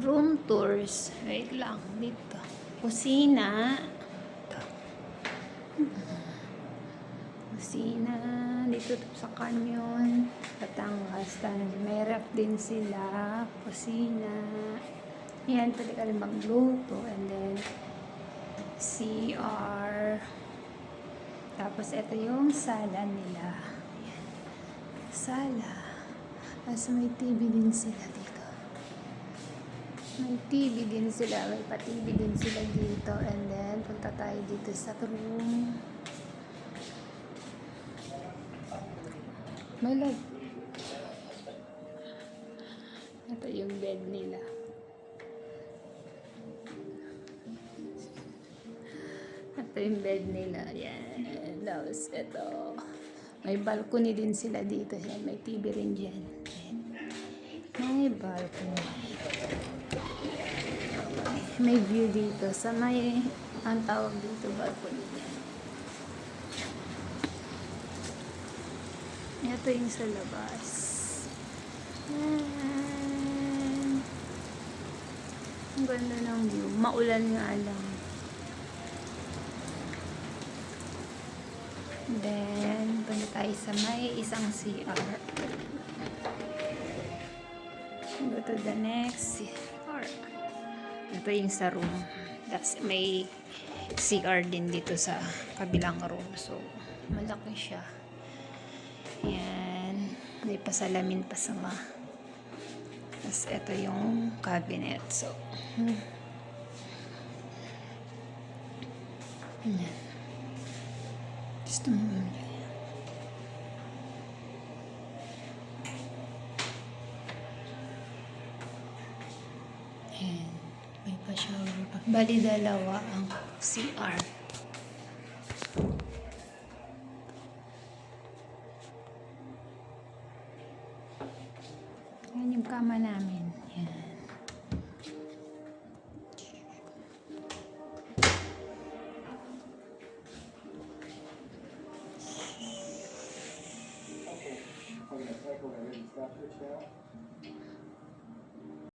room tours. Wait lang, dito. Kusina. Ito. Kusina. Dito sa. Tapos May ref din sila. Kusina. Yan, pwede ka rin magluto. And then, CR. Tapos, ito yung sala nila. Yan. Sala. Tapos, may TV din sila dito. May TV din sila. May pa-TV din sila dito. And then, punta tayo dito sa room. May light. Ito yung bed nila. Ito yung bed nila. Yan. Tapos ito. May balcony din sila dito. May TV rin dyan. Yan. May balcony. May view dito. Sa may, ang tawag dito, balcony. Ito yung sa labas. Yan. Ang ganda ng view. Maulan nga lang. Then, punta tayo sa may isang CR. Go to the next CR. Ito yung sa room. Tapos may CR din dito sa kabilang room. So, malaki siya. Yan. May pasalamin pa sa ma. Tapos ito yung cabinet. So, hmm. Yan. Gusto mo mamaya. Ayan. May pa-shower pa. Bali dalawa ang CR. Yan yung kama namin. Yan. Okay, I'm